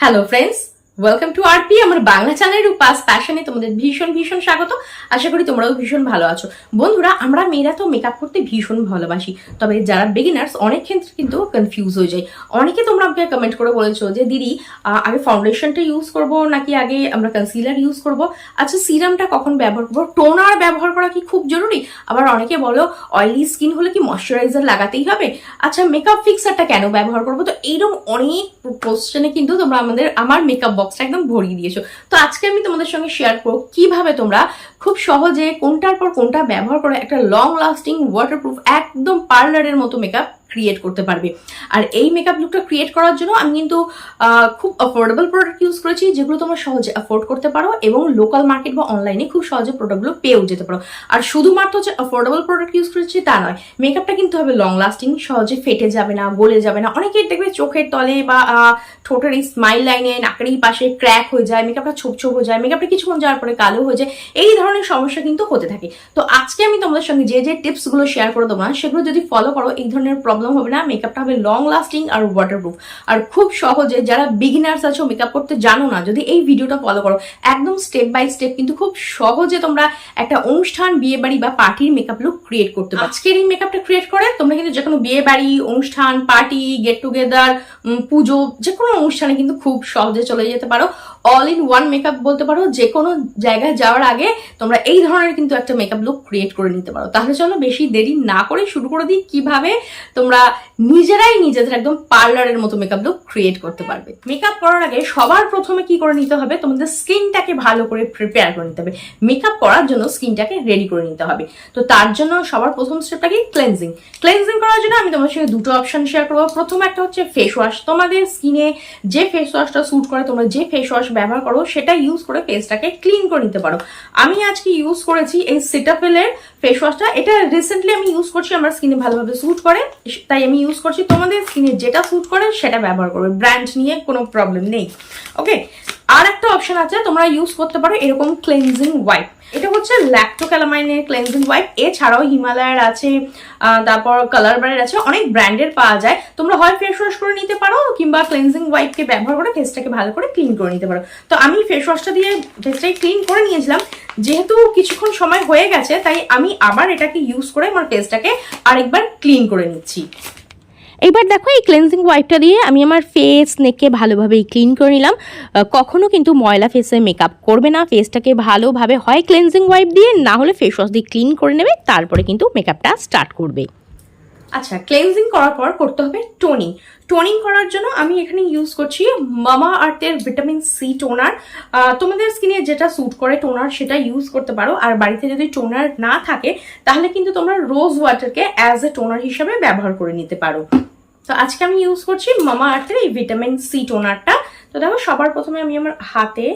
Hello friends, welcome to RP Amar Bangla চ্যানেলের উপাস প্যাশনে তোমাদের ভীষণ ভীষণ স্বাগত। আশা করি তোমরাও ভীষণ ভালো আছো। বন্ধুরা, আমরা মেয়েরা তো মেকআপ করতে ভীষণ ভালোবাসি, তবে যারা বিগিনার্স অনেক ক্ষেত্রে কিন্তু কনফিউজ হয়ে যায়। অনেকে তোমরা আমাকে কমেন্ট করে বলেছ যে, দিদি আগে ফাউন্ডেশনটা ইউজ করব, নাকি আগে আমরা কনসিলার ইউজ করব? আচ্ছা সিরামটা কখন ব্যবহার করব? টোনার ব্যবহার করা কি খুব জরুরি? আবার অনেকে বলো অয়েলি স্কিন হলে কি ময়শ্চারাইজার লাগাতেই হবে? আচ্ছা মেকআপ ফিক্সারটা কেন ব্যবহার করব? তো এইরকম অনেক কোশ্চেনে কিন্তু তোমরা আমাদের, আমার মেকআপ বক্সটা একদম ভরিয়ে দিয়েছ। তো আজকে আমি তোমাদের সঙ্গে শেয়ার করব কীভাবে তোমরা খুব সহজে কোনটার পর কোনটা ব্যবহার করে, একটা লং লাস্টিং ওয়াটারপ্রুফ একদম পার্লারের মতো মেকআপ ক্রিয়েট করতে পারবে। আর এই মেকআপ লুকটা ক্রিয়েট করার জন্য আমি কিন্তু খুব অ্যাফোর্ডেবল প্রোডাক্ট ইউজ করেছি, যেগুলো তোমরা সহজে অ্যাফোর্ড করতে পারো এবং লোকাল মার্কেট বা অনলাইনে খুব সহজে প্রোডাক্টগুলো পেয়েও যেতে পারো। আর শুধুমাত্র যে অ্যাফোর্ডেবল প্রোডাক্ট ইউজ করেছি তা নয় মেকআপটা কিন্তু হবে লং লাস্টিং সহজে ফেটে যাবে না, গলে যাবে না। অনেকের দেখবে চোখের তলে বা ঠোঁটের এই স্মাইল লাইনে নাকের পাশে ক্র্যাক হয়ে যায় মেকআপটা ছোপ ছোপ হয়ে যায় মেকআপটা কিছুক্ষণ যাওয়ার পরে কালো হয়ে যায়, এই ধরনের সমস্যা কিন্তু হতে থাকে। তো আজকে আমি তোমাদের সঙ্গে যে যে টিপসগুলো শেয়ার করে দেবো সেগুলো যদি ফলো করো, এই ধরনের প্রবলেম হবে না মেকআপটা হবে লং লাস্টিং আর ওয়াটারপ্রুফ আর খুব সহজে যারা বিগিনার্স আছো মেকআপ করতে জানো না যদি এই ভিডিওটা ফলো করো একদম স্টেপ বাই স্টেপ কিন্তু খুব সহজে তোমরা একটা অনুষ্ঠান বিয়ে বাড়ি বা পার্টির মেকআপ লুক ক্রিয়েট করতে পারো। আজকের এই মেকআপটা ক্রিয়েট করে তোমরা কিন্তু যে কোনো বিয়ে বাড়ি অনুষ্ঠান পার্টি গেট টুগেদার পুজো যে কোনো অনুষ্ঠানে কিন্তু খুব সহজে চলে যেতে পারো। অল ইন ওয়ান মেকআপ বলতে পারো যে কোনো জায়গায় যাওয়ার আগে তোমরা এই ধরনের কিন্তু একটা মেকআপ লুক ক্রিয়েট করে নিতে পারো। তাহলে চলো বেশি দেরি না করে শুরু করে দিই কীভাবে তোমরা নিজেরাই নিজেদের একদম পার্লারের মতো মেকআপ লুক ক্রিয়েট করতে পারবে। মেকআপ করার আগে সবার প্রথমে কি করে নিতে হবে? তোমাদের স্কিনটাকে ভালো করে প্রিপেয়ার করে নিতে হবে। মেকআপ করার জন্য স্কিনটাকে রেডি করে নিতে হবে। তো তার জন্য সবার প্রথম স্টেপটা কি? ক্লেন্সিং ক্লেন্সিং করার জন্য আমি তোমার সঙ্গে দুটো অপশন শেয়ার করব। প্রথম একটা হচ্ছে ফেস ওয়াশ তোমাদের স্কিনে যে ফেস ওয়াশটা স্যুট করে, তোমরা যে ফেস ওয়াশ ব্যবহার করো, সেটা ইউজ করে ফেসটাকে ক্লিন করে নিতে পারো। আমি আজকে ইউজ করেছি এই সিটাফেলের ফেস ওয়াশটা এটা রিসেন্টলি আমি ইউজ করছি, আমার স্কিনে ভালোভাবে স্যুট করে। তাই আমি ইউজ করছি তোমাদের স্কিনে যেটা স্যুট করে, সেটা ব্যবহার করবে। ব্র্যান্ড নিয়ে কোনো প্রবলেম নেই। ওকে আর একটা অপশন আছে, তোমরা ইউজ করতে পারো এরকম ক্লেনজিং ওয়াইপ এটা হচ্ছে ল্যাক্টোক্যালামাইনের ক্লেনজিং ওয়াইপ এছাড়াও হিমালয়ের আছে তারপর কালার বারের আছে, অনেক ব্র্যান্ডের পাওয়া যায়। তোমরা হয় ফেস ওয়াশ করে নিতে পারো, কিংবা ক্লেনজিং ওয়াইপকে ব্যবহার করে ফেসটাকে ভালো করে ক্লিন করে নিতে পারো। তো আমি ফেস ওয়াশটা দিয়ে ফেসটাকে ক্লিন করে নিয়েছিলাম। যেহেতু কিছুক্ষণ সময় হয়ে গেছে, তাই আমি আবার এটাকে ইউজ করে আমার ফেসটাকে আরেকবার ক্লিন করে নিচ্ছি। এবার দেখো এই ক্লেন্সিং ওয়াইপটা দিয়ে আমি আমার ফেস নেককে ভালোভাবে ক্লিন করে নিলাম। আহ, কখনো কিন্তু ময়লা ফেসে মেকআপ করবে না। ফেসটাকে ভালোভাবে হয় ক্লেন্সিং ওয়াইপ দিয়ে না হলে ফেস ওয়াশ দিয়ে ক্লিন করে নেবে তারপরে কিন্তু মেকআপটা স্টার্ট করবে। আচ্ছা ক্লেনজিং করার পর করতে হবে টোনিং টোনিং করার জন্য আমি এখানে ইউজ করছি মামা আর্থের ভিটামিন সি টোনার তোমাদের স্কিনে যেটা স্যুট করে টোনার সেটা ইউজ করতে পারো। আর বাড়িতে যদি টোনার না থাকে তাহলে কিন্তু তোমরা রোজ ওয়াটারকে অ্যাজ এ টোনার হিসাবে ব্যবহার করে নিতে পারো। তো আজকে আমি ইউজ করছি মামা আর্থের এই ভিটামিন সি টোনারটা তো দেখো সবার প্রথমে আমি আমার হাতে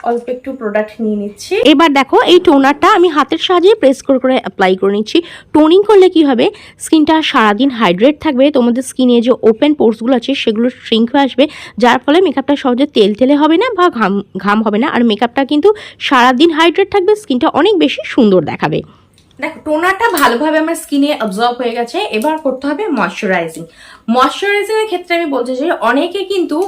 অল্প একটু প্রোডাক্ট নিয়ে নিচ্ছি। এবার দেখো এই টোনারটা আমি হাতের সাহায্যে প্রেস করে করে অ্যাপ্লাই করে নিচ্ছি। টোনিং করলে কি হবে? স্কিনটা সারাদিন হাইড্রেট থাকবে। তোমাদের স্কিনে যে ওপেন পোর্সগুলো আছে সেগুলো শ্রিঙ্ক হয়ে আসবে। যার ফলে মেকআপটা সহজে তেল তেলে হবে না বা ঘাম ঘাম হবে না। আর মেকআপটা কিন্তু সারাদিন হাইড্রেট থাকবে। স্কিনটা অনেক বেশি সুন্দর দেখাবে। দেখো টোনারটা ভালোভাবে আমার স্কিনে অবজর্ভ হয়ে গেছে। এবার করতে হবে ময়শ্চারাইজিং ময়শ্চারাইজিং এর ক্ষেত্রে আমি বলতে চাই, অনেকে কিন্তু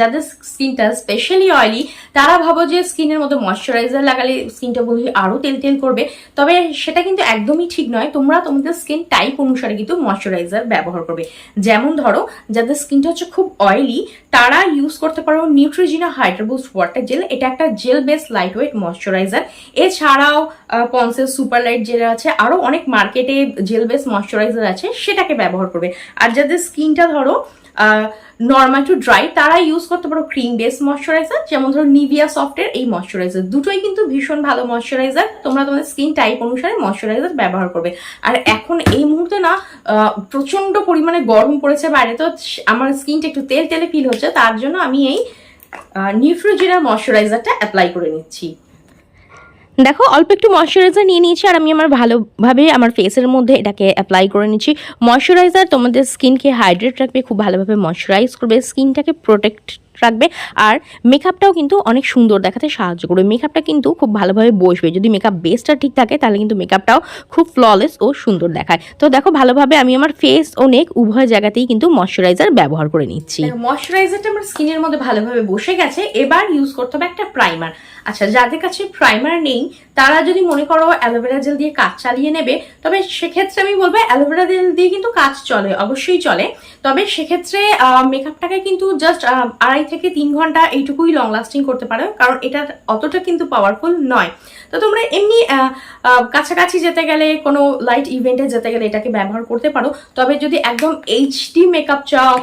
যাদের স্কিনটা স্পেশালি অয়েলি তারা ভাবো যে স্কিনের মধ্যে ময়শ্চারাইজার লাগালে স্কিনটা বোধ হয় আরও তেল তেল করবে। তবে সেটা কিন্তু একদমই ঠিক নয়। তোমরা তোমাদের স্কিন টাইপ অনুসারে কিন্তু ময়শ্চারাইজার ব্যবহার করবে। যেমন ধরো, যাদের স্কিনটা হচ্ছে খুব অয়েলি তারা ইউজ করতে পারো নিউট্রিজিনা হাইড্রা ওয়াটার জেল এটা একটা gel base light weight moisturiser. এছাড়াও পন্সের সুপার লাইট জেল আছে। আরও অনেক মার্কেটে জেল বেস ময়শ্চারাইজার আছে, সেটাকে ব্যবহার করবে। আর যাদের স্কিনটা ধরো নর্মাল টু ড্রাই তারা ইউজ করতে পারো ক্রিম বেস ময়শ্চারাইজার যেমন ধরো নিভিয়া সফটের এই ময়শ্চারাইজার দুটোই কিন্তু ভীষণ ভালো ময়শ্চারাইজার তোমরা তোমাদের স্কিন টাইপ অনুসারে ময়শ্চারাইজার ব্যবহার করবে। আর এখন এই মুহূর্তে না প্রচণ্ড পরিমাণে গরম পড়েছে বাইরে, তো আমার স্কিনটা একটু তেল তেলে ফিল হচ্ছে, তার জন্য আমি এই নিউট্রোজেনা ময়শ্চারাইজারটা অ্যাপ্লাই করে নিচ্ছি। দেখো, অল্প একটু ময়শ্চারাইজার নিয়ে নিয়েছি আর আমি আমার ভালোভাবে আমার ফেসের মধ্যে এটাকে অ্যাপ্লাই করে নিচ্ছি। ময়শ্চারাইজার তোমাদের স্কিনকে হাইড্রেট রাখবে, খুব ভালোভাবে ময়শ্চারাইজ করবে। স্কিনটাকে প্রোটেক্ট রাখবে। আর মেকআপটাও কিন্তু অনেক সুন্দর দেখাতে সাহায্য করবে। মেকআপটা কিন্তু খুব ভালোভাবে বসবে। যদি মেকআপ বেসটা ঠিক থাকে, তাহলে কিন্তু মেকআপটাও খুব ফ্ললেস ও সুন্দর দেখায়। তো দেখো, ভালোভাবে আমি আমার ফেস ও নেক উভয় জায়গাতেই কিন্তু ময়শ্চারাইজার ব্যবহার করে নিচ্ছি। ময়শ্চারাইজারটা আমার স্কিনের মধ্যে ভালোভাবে বসে গেছে। এবার ইউজ করতে হবে একটা প্রাইমার আচ্ছা যাদের কাছে প্রাইমার নেই, তারা যদি মনে করো অ্যালোভেরা জেল দিয়ে কাজ চালিয়ে নেবে, তবে সেক্ষেত্রে আমি বলব অ্যালোভেরা জেল দিয়ে কিন্তু কাজ চলে, অবশ্যই চলে। তবে সেক্ষেত্রে মেকআপটাকে কিন্তু জাস্ট আড়াই থেকে তিন ঘণ্টা এইটুকুই লং লাস্টিং করতে পারো, কারণ এটা অতটা কিন্তু পাওয়ারফুল নয়। তো তোমরা এমনি কাছাকাছি যেতে গেলে, কোনো লাইট ইভেন্টে যেতে গেলে এটাকে ব্যবহার করতে পারো। তবে যদি একদম এইচডি মেকআপ চাও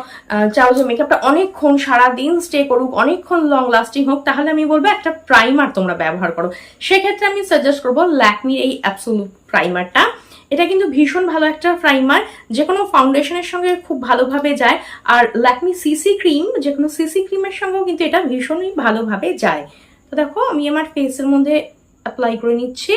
চাও যে মেকআপটা অনেকক্ষণ সারাদিন স্টে করুক, অনেকক্ষণ লং লাস্টিং হোক, তাহলে আমি বলব একটা প্রাইমার তোমরা ব্যবহার করো। সেক্ষেত্রে আমি সাজেস্ট করব ল্যাকমির এই অ্যাবসোলুট প্রাইমারটা এটা কিন্তু ভীষণ ভালো একটা প্রাইমার যে কোনো ফাউন্ডেশনের সঙ্গে খুব ভালোভাবে যায়। আর ল্যাকমি সিসি ক্রিম যে কোনো সিসি ক্রিমের সঙ্গেও কিন্তু এটা ভীষণই ভালোভাবে যায়। তো দেখো, আমি আমার ফেসের মধ্যে অ্যাপ্লাই করে নিচ্ছি।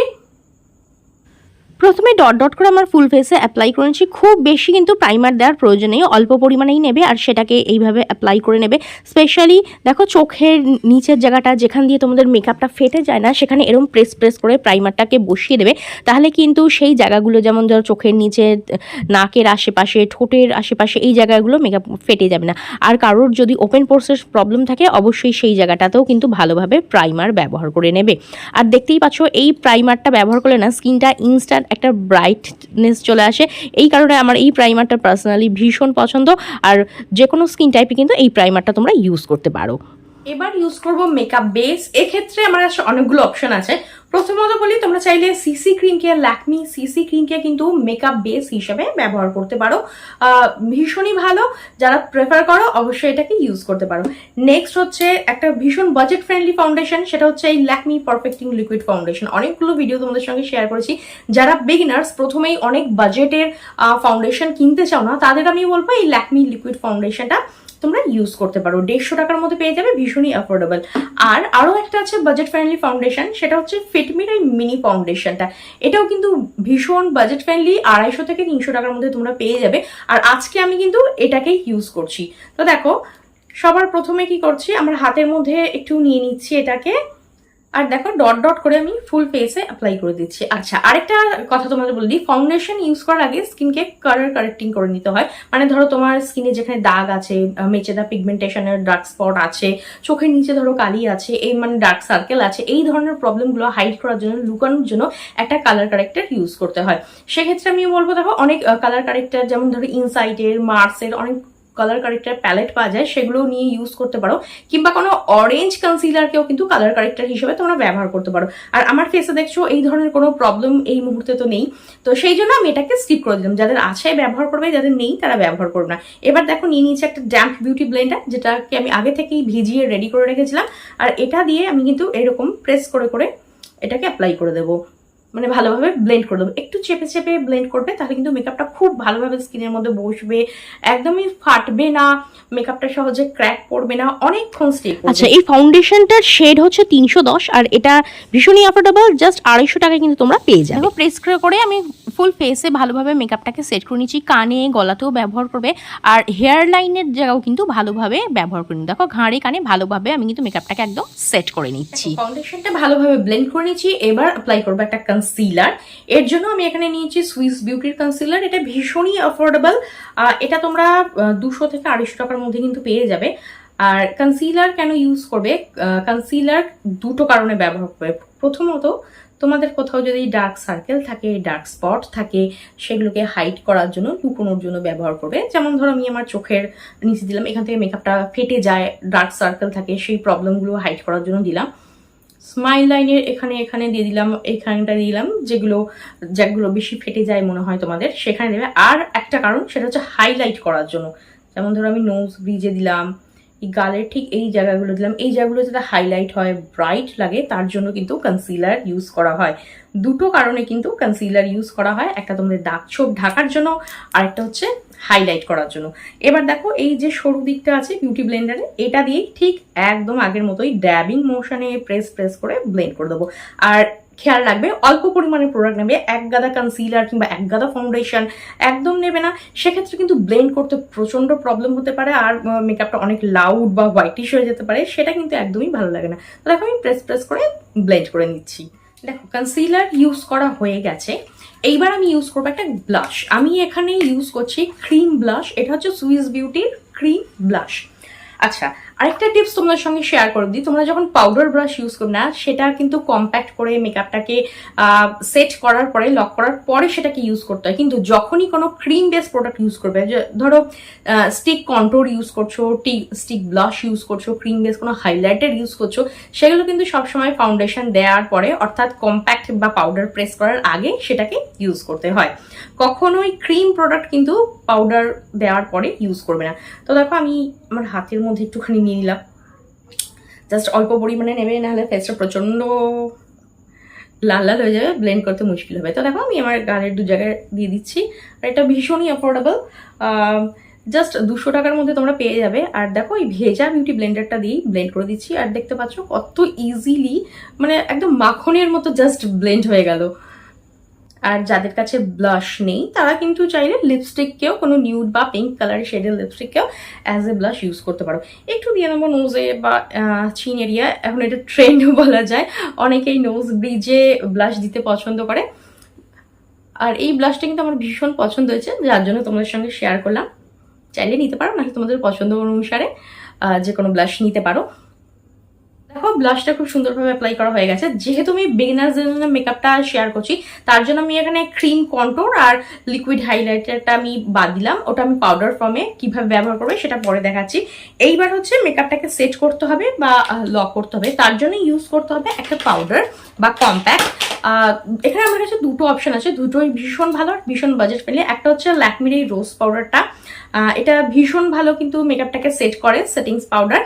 প্রথমে ডট ডট করে আমার ফুল ফেসে অ্যাপ্লাই করে নিচ্ছি খুব বেশি কিন্তু প্রাইমার দেওয়ার প্রয়োজন নেই অল্প পরিমাণেই নেবে আর সেটাকে এইভাবে অ্যাপ্লাই করে নেবে। স্পেশালি দেখো চোখের নিচের জায়গাটা যেখান দিয়ে তোমাদের মেকআপটা ফেটে যায় না, সেখানে এরকম প্রেস প্রেস করে প্রাইমারটাকে বসিয়ে দেবে। তাহলে কিন্তু সেই জায়গাগুলো যেমন ধরো চোখের নিচে, নাকের আশেপাশে, ঠোঁটের আশেপাশে এই জায়গাগুলো মেকআপ ফেটে যাবে না। আর কারোর যদি ওপেন পোর্সের প্রবলেম থাকে, অবশ্যই সেই জায়গাটাতেও কিন্তু ভালোভাবে প্রাইমার ব্যবহার করে নেবে। আর দেখতেই পাচ্ছ, এই প্রাইমারটা ব্যবহার করলে না স্কিনটা ইনস্ট্যান্ট একটা ব্রাইটনেস চলে আসে। এই কারণে আমার এই প্রাইমারটা পার্সোনালি ভীষণ পছন্দ। আর যে কোনো স্কিন টাইপে কিন্তু এই প্রাইমারটা তোমরা ইউজ করতে পারো। এবার ইউজ করব মেকআপ বেস এক্ষেত্রে আমার আসলে অনেকগুলো অপশন আছে। প্রথমত বলি, তোমরা চাইলে সিসি ক্রিম কে ল্যাকমি সিসি ক্রিম কে কিন্তু মেকআপ বেস হিসেবে ব্যবহার করতে পারো। ভীষণই ভালো। যারা প্রেফার করো, অবশ্যই এটাকে ইউজ করতে পারো। নেক্সট হচ্ছে একটা ভীষণ বাজেট ফ্রেন্ডলি ফাউন্ডেশন সেটা হচ্ছে এই ল্যাকমি পারফেক্টিং লিকুইড ফাউন্ডেশন অনেকগুলো ভিডিও তোমাদের সঙ্গে শেয়ার করেছি। যারা বিগিনার্স প্রথমেই অনেক বাজেটের ফাউন্ডেশন কিনতে চাও না, তাদের আমি বলব এই ল্যাকমি লিকুইড ফাউন্ডেশনটা তোমরা ইউজ করতে পারো। দেড়শো টাকার মধ্যে পেয়ে যাবে ভীষণই অ্যাফোর্ডেবল আর আরও একটা আছে বাজেট ফ্রেন্ডলি ফাউন্ডেশন সেটা হচ্ছে ফিটমির এই মিনি ফাউন্ডেশনটা এটাও কিন্তু ভীষণ বাজেট ফ্রেন্ডলি আড়াইশো থেকে তিনশো টাকার মধ্যে তোমরা পেয়ে যাবে। আর আজকে আমি কিন্তু এটাকেই ইউজ করছি। তো দেখো, সবার প্রথমে কি করছি? আমার হাতের মধ্যে একটু নিয়ে নিচ্ছি এটাকে। আর দেখো ডট ডট করে আমি ফুল ফেসে অ্যাপ্লাই করে দিচ্ছি। আচ্ছা আরেকটা কথা তোমাদের বলে ফাউন্ডেশন ইউজ করার আগে স্কিনকে কালার কারেক্টিং করে নিতে হয়। মানে ধরো তোমার স্কিনে যেখানে দাগ আছে মেচেদা পিগমেন্টেশনের ডার্ক স্পট আছে, চোখের নিচে ধরো কালি আছে, এই মানে ডার্ক সার্কেল আছে, এই ধরনের প্রবলেমগুলো হাইড করার জন্য, লুকানোর জন্য একটা কালার কারেক্টার ইউজ করতে হয়। সেক্ষেত্রে আমি বলব, দেখো, অনেক কালার কারেক্টার যেমন ধরো ইনসাইটের মার্সের অনেক কালার কারেক্টার প্যালেট পাওয়া যায় সেগুলো নিয়ে ইউজ করতে পারো। কিংবা কোনো অরেঞ্জ কনসিলারকেও কিন্তু কালার কারেক্টার হিসেবে তোমরা ব্যবহার করতে পারো। আর আমার ফেসে দেখছ, এই ধরনের কোনো প্রবলেম এই মুহূর্তে তো নেই। তো সেই জন্য আমি এটাকে স্কিপ করে দিলাম। যাদের আছে ব্যবহার করবে, যাদের নেই তারা ব্যবহার করবে না। এবার দেখো, নিয়ে নিয়েছি একটা ড্যাম্প বিউটি ব্লেন্ডার যেটাকে আমি আগে থেকেই ভিজিয়ে রেডি করে রেখেছিলাম। আর এটা দিয়ে আমি কিন্তু এরকম প্রেস করে করে এটাকে অ্যাপ্লাই করে দেবো। মানে ভালোভাবে ব্লেন্ড করে দেবো। একটু চেপে চেপে ব্লেন্ড করবে তাহলে কিন্তু মেকআপটা খুব ভালোভাবে স্কিনের মধ্যে বসবে। একদমই ফাটবে না মেকআপটা সহজে ক্র্যাক পড়বে না অনেকক্ষণ স্টে আচ্ছা এই ফাউন্ডেশনটার শেড হচ্ছে তিনশো দশ আর এটা ভীষণই অ্যাফোর্ডেবল জাস্ট আড়াইশো টাকা কিন্তু তোমরা পেয়ে যাবে। দেখো প্রেস করে করে আমি ফুল ফেসে ভালোভাবে মেকআপটাকে সেট করে নিচ্ছি কানে গলাতেও ব্যবহার করবে আর হেয়ার লাইনের জায়গাও কিন্তু ভালোভাবে ব্যবহার করে নিই দেখো ঘাড়ে কানে ভালোভাবে আমি কিন্তু মেকআপটাকে একদম সেট করে নিচ্ছি। ফাউন্ডেশনটা ভালোভাবে ব্লেন্ড করে নিচ্ছি এবার অ্যাপ্লাই করব একটা কনসিলার এর জন্য আমি এখানে নিয়েছি সুইস বিউটির কনসিলার এটা ভীষণই অ্যাফোর্ডেবল এটা তোমরা দুশো থেকে আড়াইশো টাকার মধ্যে কিন্তু পেয়ে যাবে। আর কনসিলার কেন ইউজ করবে? কনসিলার দুটো কারণে ব্যবহার করবে। প্রথমত, তোমাদের কোথাও যদি ডার্ক সার্কেল থাকে ডার্ক স্পট থাকে, সেগুলোকে হাইড করার জন্য লুকোনোর জন্য ব্যবহার করবে। যেমন ধরো, আমি আমার চোখের নিচে দিলাম, এখান থেকে মেকআপটা ফেটে যায় ডার্ক সার্কেল থাকে, সেই প্রবলেমগুলো হাইড করার জন্য দিলাম। স্মাইল লাইনের এখানে এখানে দিয়ে দিলাম এখানটা দিলাম, যেগুলো যেগুলো বেশি ফেটে যায় মনে হয় তোমাদের, সেখানে দেবে। আর একটা কারণ, সেটা হচ্ছে হাইলাইট করার জন্য। যেমন ধরো আমি নোজ ব্রিজে দিলাম, এই গালের ঠিক এই জায়গাগুলো দিলাম, এই জায়গাগুলো যাতে হাইলাইট হয় ব্রাইট লাগে, তার জন্য কিন্তু কনসিলার ইউজ করা হয়। দুটো কারণে কিন্তু কনসিলার ইউজ করা হয়, একটা তোমাদের দাগ ছোপ ঢাকার জন্য, আর একটা হচ্ছে হাইলাইট করার জন্য। এবার দেখো, এই যে সরু দিকটা আছে বিউটি ব্লেন্ডারে এটা দিয়েই ঠিক একদম আগের মতোই ড্যাবিং মোশনে প্রেস প্রেস করে ব্লেন্ড করে দেবো। আর খেয়াল রাখবে, অল্প পরিমাণে প্রোডাক্ট নেবে, এক গাদা কনসিলার কিংবা এক গাদা ফাউন্ডেশন একদম নেবে না। সেক্ষেত্রে কিন্তু ব্লেন্ড করতে প্রচণ্ড প্রবলেম হতে পারে, আর মেকআপটা অনেক লাউড বা হোয়াইটিশ হয়ে যেতে পারে, সেটা কিন্তু একদমই ভালো লাগে না। দেখো, আমি প্রেস প্রেস করে ব্লেন্ড করে নিচ্ছি। দেখো কনসিলার ইউজ করা হয়ে গেছে। এইবার আমি ইউজ করব একটা ব্লাশ আমি এখানে ইউজ করছি ক্রিম ব্লাশ এটা হচ্ছে সুইস বিউটির ক্রিম ব্লাশ আচ্ছা আরেকটা টিপস তোমাদের সঙ্গে শেয়ার করে দিই। তোমরা যখন পাউডার ব্রাশ ইউজ করবে না, সেটা কিন্তু কম্প্যাক্ট করে মেকআপটাকে সেট করার পরে লক করার পরে সেটাকে ইউজ করতে হয়। কিন্তু যখনই কোনো ক্রিম বেস প্রোডাক্ট ইউজ করবে ধরো স্টিক কন্ট্রোল ইউজ করছ স্টিক ব্লাশ ইউজ করছ ক্রিম বেস কোনো হাইলাইটার ইউজ করছ, সেগুলো কিন্তু সবসময় ফাউন্ডেশন দেওয়ার পরে, অর্থাৎ কম্প্যাক্ট বা পাউডার প্রেস করার আগে সেটাকে ইউজ করতে হয়। কখনোই ক্রিম প্রোডাক্ট কিন্তু পাউডার দেওয়ার পরে ইউজ করবে না। তো দেখো, আমি আমার হাতের মধ্যে একটুখানি নিয়ে নিলাম। জাস্ট অল্প পরিমাণে নেবে, নাহলে ফেসটা প্রচণ্ড লাল লাল হয়ে যাবে ব্লেন্ড করতে মুশকিল হবে। তো দেখো, আমি আমার গালের দু জায়গায় দিয়ে দিচ্ছি। আর এটা ভীষণই অ্যাফোর্ডেবল জাস্ট দুশো টাকার মধ্যে তোমরা পেয়ে যাবে। আর দেখো, এই ভেজা বিউটি ব্লেন্ডারটা দিয়েই ব্লেন্ড করে দিচ্ছি। আর দেখতে পাচ্ছ কত ইজিলি মানে একদম মাখনের মতো জাস্ট ব্লেন্ড হয়ে গেল। আর যাদের কাছে ব্লাশ নেই, তারা কিন্তু চাইলে লিপস্টিককেও কোনো নিউড বা পিঙ্ক কালারের শেডের লিপস্টিককেও অ্যাজ এ ব্লাশ ইউজ করতে পারো। একটু দিয়ে নেব নোজে বা চিন এরিয়া এখন এটা ট্রেন্ডও বলা যায়। অনেকেই নোজ ব্রিজে ব্লাশ দিতে পছন্দ করে। আর এই ব্লাশটা কিন্তু আমার ভীষণ পছন্দ হয়েছে, যার জন্য তোমাদের সঙ্গে শেয়ার করলাম। চাইলে নিতে পারো, নাহলে তোমাদের পছন্দ অনুসারে যে কোনো ব্লাশ নিতে পারো। দেখো ব্লাশটা খুব সুন্দরভাবে অ্যাপ্লাই করা হয়ে গেছে। যেহেতু আমি বিগিনার্সদের জন্য মেকআপটা শেয়ার করছি, তার জন্য আমি এখানে ক্রিম কন্ট্রোর আর লিকুইড হাইলাইটারটা আমি বাদ দিলাম। ওটা আমি পাউডার ফর্মে কীভাবে ব্যবহার করবে সেটা পরে দেখাচ্ছি। এইবার হচ্ছে মেকআপটাকে সেট করতে হবে বা লক করতে হবে। তার জন্য ইউজ করতে হবে একটা পাউডার বা কম্প্যাক্ট এখানে আমার কাছে দুটো অপশন আছে। দুটোই ভীষণ ভালো ভীষণ বাজেট ফ্রেন্ডলি একটা হচ্ছে ল্যাকমির রোজ পাউডারটা এটা ভীষণ ভালো কিন্তু মেকআপটাকে সেট করে সেটিংস পাউডার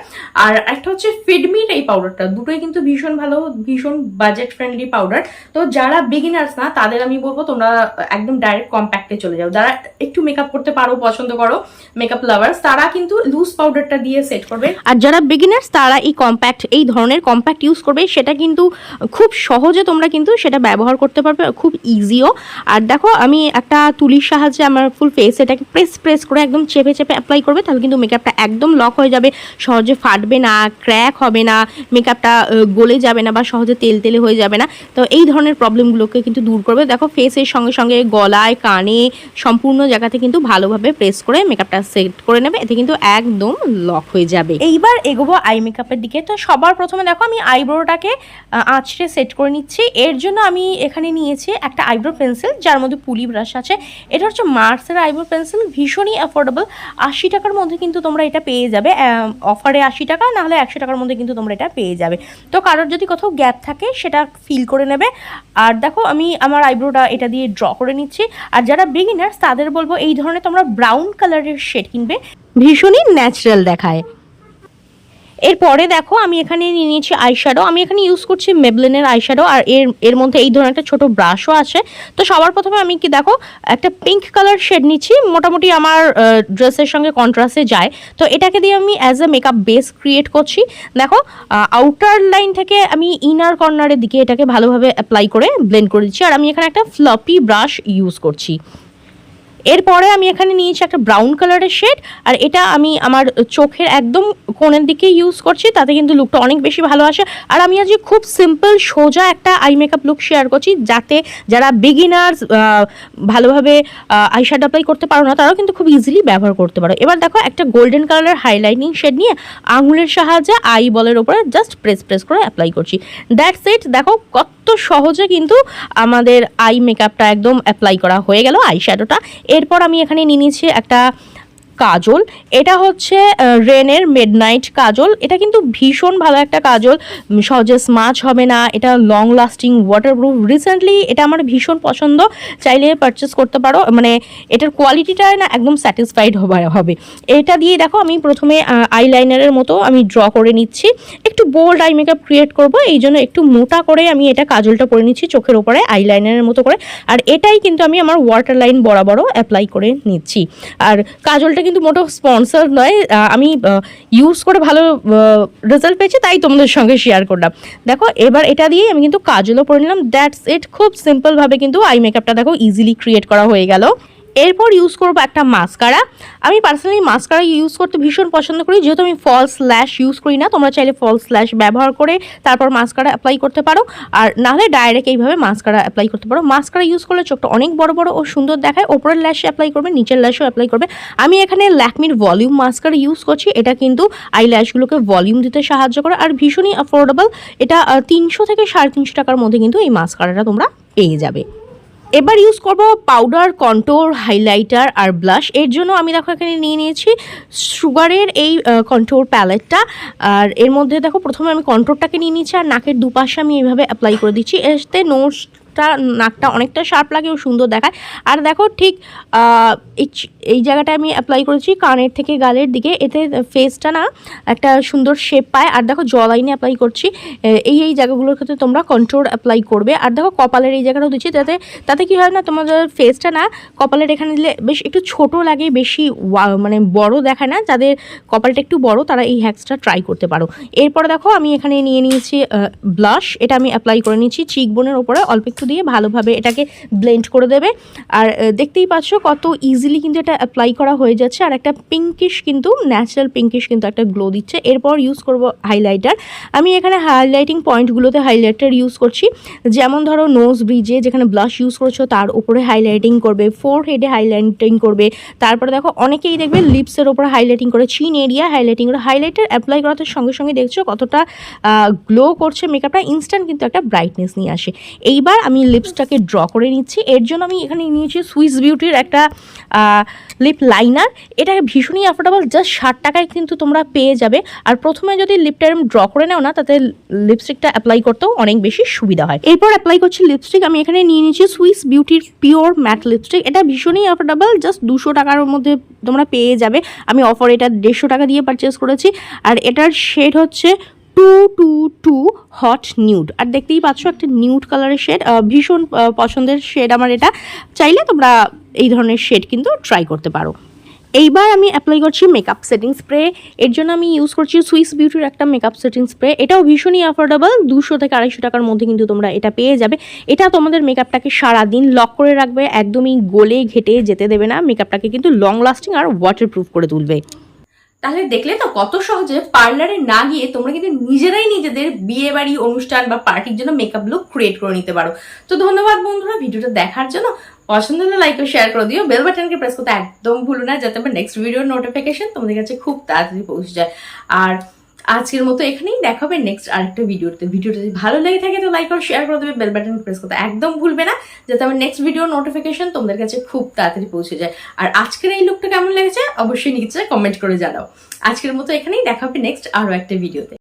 আর একটা হচ্ছে ফিডমির এই পাউডারটা দুটোই কিন্তু ভীষণ ভালো, ভীষণ বাজেট ফ্রেন্ডলি পাউডার তো যারা বিগিনার্স না, তাদের আমি বলব তোমরা একদম ডাইরেক্ট কম্প্যাক্টে চলে যাও। যারা একটু মেকআপ করতে পারো, পছন্দ করো মেকআপ লাভার্স তারা কিন্তু লুজ পাউডারটা দিয়ে সেট করবে। আর যারা বিগিনার্স তারা এই কম্প্যাক্ট এই ধরনের কম্প্যাক্ট ইউজ করবে, সেটা কিন্তু খুব সহজে তোমরা কিন্তু সেটা ব্যবহার করতে পারবে খুব ইজিও আর দেখো, আমি একটা তুলির সাহায্যে আমার ফুল ফেস এটাকে প্রেস প্রেস করে একদম চেপে চেপে অ্যাপ্লাই করবে, তাহলে কিন্তু মেকআপটা একদম লক হয়ে যাবে, সহজে ফাটবে না ক্র্যাক হবে না মেকআপটা গলে যাবে না বা সহজে তেল তেলে হয়ে যাবে না। তো এই ধরনের প্রবলেমগুলোকে কিন্তু দূর করবে। দেখো ফেসের সঙ্গে সঙ্গে গলায়, কানে, সম্পূর্ণ জায়গাতে কিন্তু ভালোভাবে প্রেস করে মেকআপটা সেট করে নেবে, এতে কিন্তু একদম লক হয়ে যাবে। এইবার এগোবো আই মেকআপের দিকে। তো সবার প্রথমে দেখো আমি আইব্রোটাকে আঁচড়ে সেট করে নিচ্ছি। এর জন্য আমি এখানে নিয়েছি একটা আইব্রো পেন্সিল যার মধ্যে পুলি ব্রাশ আছে। এটা হচ্ছে মার্সের আইব্রো পেন্সিল ভীষণই অ্যাফোর্ডেবল আশি টাকার মধ্যে কিন্তু তোমরা এটা পেয়ে যাবে। অফারে আশি টাকা, নাহলে একশো টাকার মধ্যে কিন্তু তোমরা এটা পেয়ে যাবে। তো কারোর যদি কোথাও গ্যাপ থাকে, সেটা ফিল করে নেবে। আর দেখো, আমি আমার আইব্রোটা এটা দিয়ে ড্র করে নিচ্ছি। আর যারা বিগিনার্স তাদের বলব, এই ধরনের তোমরা ব্রাউন কালারের শেড কিনবে। ভীষণই ন্যাচারাল দেখায়। এরপরে দেখো, আমি এখানে নিয়ে নিয়েছি আইশ্যাডো আমি এখানে ইউজ করছি মেবলিনের আইশ্যাডো আর এর এর মধ্যে এই ধরনের একটা ছোটো ব্রাশও আছে। তো সবার প্রথমে আমি কি দেখো, একটা পিঙ্ক কালার শেড নিচ্ছি। মোটামুটি আমার ড্রেসের সঙ্গে কন্ট্রাস্টে যায়। তো এটাকে দিয়ে আমি as a makeup base create করছি। দেখো আউটার লাইন থেকে আমি ইনার কর্নারের দিকে এটাকে ভালোভাবে অ্যাপ্লাই করে ব্লেন্ড করে দিচ্ছি। আর আমি এখানে একটা ফ্লপি ব্রাশ ইউজ করছি। এরপরে আমি এখানে নিয়েছি একটা ব্রাউন কালারের শেড আর এটা আমি আমার চোখের একদম কোণের দিকে ইউজ করছি, তাতে কিন্তু লুকটা অনেক বেশি ভালো আসে। আর আমি আজকে খুব সিম্পল সোজা একটা আই মেকআপ লুক শেয়ার করছি, যাতে যারা বিগিনার্স ভালোভাবে আই শ্যাড অ্যাপ্লাই করতে পারো না, তারাও কিন্তু খুব ইজিলি ব্যবহার করতে পারো। এবার দেখো একটা গোল্ডেন কালারের হাইলাইটিং শেড নিয়ে আঙুলের সাহায্যে আই বলের ওপরে জাস্ট প্রেস প্রেস করে অ্যাপ্লাই করছি। দ্যাটস ইট দেখো কত সহজে কিন্তু আমাদের আই মেকআপটা একদম অ্যাপ্লাই করা হয়ে গেল আই শ্যাডোটা এরপর আমি এখানে নিয়ে নিয়েছি একটা কাজল। এটা হচ্ছে রেনের মিডনাইট কাজল। এটা কিন্তু ভীষণ ভালো একটা কাজল। সহজে স্মাচ হবে না। এটা লং লাস্টিং ওয়াটারপ্রুফ রিসেন্টলি এটা আমার ভীষণ পছন্দ। চাইলে পারচেস করতে পারো। মানে এটার কোয়ালিটিটা না একদম স্যাটিসফাইড হবে এটা দিয়ে দেখো, আমি প্রথমে আইলাইনারের মতো আমি ড্র করে নিচ্ছি। একটু বোল্ড আই মেকআপ ক্রিয়েট করব। এই জন্য একটু মোটা করে আমি এটা কাজলটা করে নিচ্ছি চোখের ওপরে আইলাইনারের মতো করে। আর এটাই কিন্তু আমি আমার ওয়াটার লাইন বরাবরও অ্যাপ্লাই করে নিচ্ছি। আর কাজলটা কিন্তু মোটো স্পন্সার নয়। আমি ইউজ করে ভালো রেজাল্ট পেয়েছি, তাই তোমাদের সঙ্গে শেয়ার করলাম। দেখো, এবার এটা দিয়েই আমি কিন্তু কাজলও পরে নিলাম। দ্যাটস ইট খুব সিম্পলভাবে কিন্তু আই মেকআপটা দেখো ইজিলি ক্রিয়েট করা হয়ে গেল। এরপর ইউজ করব একটা মাস্কারা আমি পার্সোনালি মাস্কারা ইউজ করতে ভীষণ পছন্দ করি, যেহেতু আমি ফলস স্ল্যাশ ইউজ করি না, তোমরা চাইলে ফলস স্ল্যাশ ব্যবহার করে তারপর মাস্কারা অ্যাপ্লাই করতে পারো। আর নাহলে ডাইরেক্ট এইভাবে মাস্কারা অ্যাপ্লাই করতে পারো। মাস্কারা ইউজ করলে চোখটা অনেক বড় বড় ও সুন্দর দেখায়। ওপরের ল্যাশে অ্যাপ্লাই করবে, নিচের ল্যাশেও অ্যাপ্লাই করবে। আমি এখানে ল্যাকমির ভলিউম মাস্কারা ইউজ করছি। এটা কিন্তু আই ল্যাশগুলোকে ভলিউম দিতে সাহায্য করে। আর ভীষণই অ্যাফোর্ডেবল এটা তিনশো থেকে সাড়ে তিনশো টাকার মধ্যে কিন্তু এই মাস্কারাটা তোমরা পেয়ে যাবে। এবার ইউজ করব পাউডার কন্টোর হাইলাইটার আর ব্লাশ এর জন্য আমি দেখো এখানে নিয়ে নিয়েছি সুগারের এই কন্টোর প্যালেটটা আর এর মধ্যে দেখো প্রথমে আমি কন্টোরটাকে নিয়ে নিয়েছি আর নাকের দুপাশে আমি এইভাবে অ্যাপ্লাই করে দিচ্ছি। এতে নোজটা নাকটা নাকটা অনেকটা শার্প লাগে ও সুন্দর দেখায়। আর দেখো ঠিক এই জায়গাটায় আমি অ্যাপ্লাই করেছি কানের থেকে গালের দিকে। এতে ফেসটা না একটা সুন্দর শেপ পায়। আর দেখো জ লাইনে অ্যাপ্লাই করছি এই এই জায়গাগুলোর ক্ষেত্রে তোমরা কন্ট্রোল অ্যাপ্লাই করবে। আর দেখো কপালের এই জায়গাটাও দিচ্ছি তাতে তাতে কি হয় না, তোমাদের ফেসটা না কপালের এখানে দিলে বেশ একটু ছোট লাগে, বেশি মানে বড় দেখায় না। যাদের কপালটা একটু বড়, তারা এই হ্যাক্সটা ট্রাই করতে পারো। এরপরে দেখো আমি এখানে নিয়ে নিয়েছি ব্লাশ এটা আমি অ্যাপ্লাই করে নিচ্ছি চিক বোনের ওপরে অল্প একটু দিয়ে ভালোভাবে এটাকে ব্লেন্ড করে দেবে। আর দেখতেই পাচ্ছ কত ইজিলি কিন্তু এটা অ্যাপ্লাই করা হয়ে যাচ্ছে। আর একটা পিঙ্কিশ কিন্তু ন্যাচারাল পিঙ্কিশ কিন্তু একটা গ্লো দিচ্ছে। এরপর ইউজ করব হাইলাইটার আমি এখানে হাইলাইটিং পয়েন্টগুলোতে হাইলাইটার ইউজ করছি। যেমন ধরো নোজ ব্রিজে যেখানে ব্লাশ ইউজ করছ, তার উপরে হাইলাইটিং করবে ফোর হেডে হাইলাইটিং করবে। তারপরে দেখো অনেকেই দেখবে লিপসের ওপরে হাইলাইটিং করে চিন এরিয়া হাইলাইটিং করে। হাইলাইটার অ্যাপ্লাই করাতে সঙ্গে সঙ্গে দেখছ কতটা গ্লো করছে মেকআপটা ইনস্ট্যান্ট কিন্তু একটা ব্রাইটনেস নিয়ে আসে। এইবার আমি লিপসটাকে ড্র করে নিচ্ছি। এর জন্য আমি এখানে নিয়েছি সুইস বিউটির একটা লিপ লাইনার এটা ভীষণই অ্যাফোর্ডেবল জাস্ট ষাট টাকায় কিন্তু তোমরা পেয়ে যাবে। আর প্রথমে যদি লিপটা এরম ড্র করে নাও না, তাতে লিপস্টিকটা অ্যাপ্লাই করতেও অনেক বেশি সুবিধা হয়। এরপর অ্যাপ্লাই করছি লিপস্টিক আমি এখানে নিয়ে নিয়েছি সুইস বিউটির পিওর ম্যাট লিপস্টিক এটা ভীষণই অ্যাফোর্ডেবল জাস্ট দুশো টাকার মধ্যে তোমরা পেয়ে যাবে। আমি অফার এটা দেড়শো টাকা দিয়ে পারচেস করেছি। আর এটার শেড হচ্ছে two two two hot nude. আর দেখতেই পাচ্ছ একটা নিউড কালারের শেড ভীষণ পছন্দের শেড আমার এটা। চাইলে তোমরা এই ধরনের শেড কিন্তু ট্রাই করতে পারো। এইবার আমি অ্যাপ্লাই করছি মেকআপ সেটিং স্প্রে এর জন্য আমি ইউজ করছি সুইস বিউটির একটা মেকআপ সেটিং স্প্রে এটাও ভীষণই অ্যাফোর্ডেবল দুশো থেকে আড়াইশো টাকার মধ্যে কিন্তু তোমরা এটা পেয়ে যাবে। এটা তোমাদের মেকআপটাকে সারাদিন লক করে রাখবে, একদমই গলে ঘেটে যেতে দেবে না। মেকআপটাকে কিন্তু লং লাস্টিং আর ওয়াটারপ্রুফ করে তুলবে। তাহলে দেখলে তো কত সহজে পার্লারে না গিয়ে তোমরা কিন্তু নিজেরাই নিজেদের বিয়ে বাড়ি অনুষ্ঠান বা পার্টির জন্য মেকআপ লুক ক্রিয়েট করে নিতে পারো। তো ধন্যবাদ বন্ধুরা, ভিডিওটা দেখার জন্য। পছন্দ হলে লাইক ও শেয়ার করে দিও। বেল বাটনকে প্রেস করতে একদম ভুলো না, যাতে আমার নেক্সট ভিডিওর নোটিফিকেশন তোমাদের কাছে খুব তাড়াতাড়ি পৌঁছে যায়। আর আজকের মতো এখানেই দেখা হবে নেক্সট আরেকটা ভিডিওতে। ভিডিওটা যদি ভালো লেগে থাকে তো লাইক আর শেয়ার করে দেবে বেল বাটন প্রেস করতে একদম ভুলবে না, যাতে আমার নেক্সট ভিডিও নোটিফিকেশন তোমাদের কাছে খুব তাড়াতাড়ি পৌঁছে যায়। আর আজকের এই লুকটা কেমন লেগেছে? অবশ্যই নিচে কমেন্ট করে জানাও। আজকের মতো এখানেই দেখা হবে নেক্সট আরও একটা ভিডিওতে।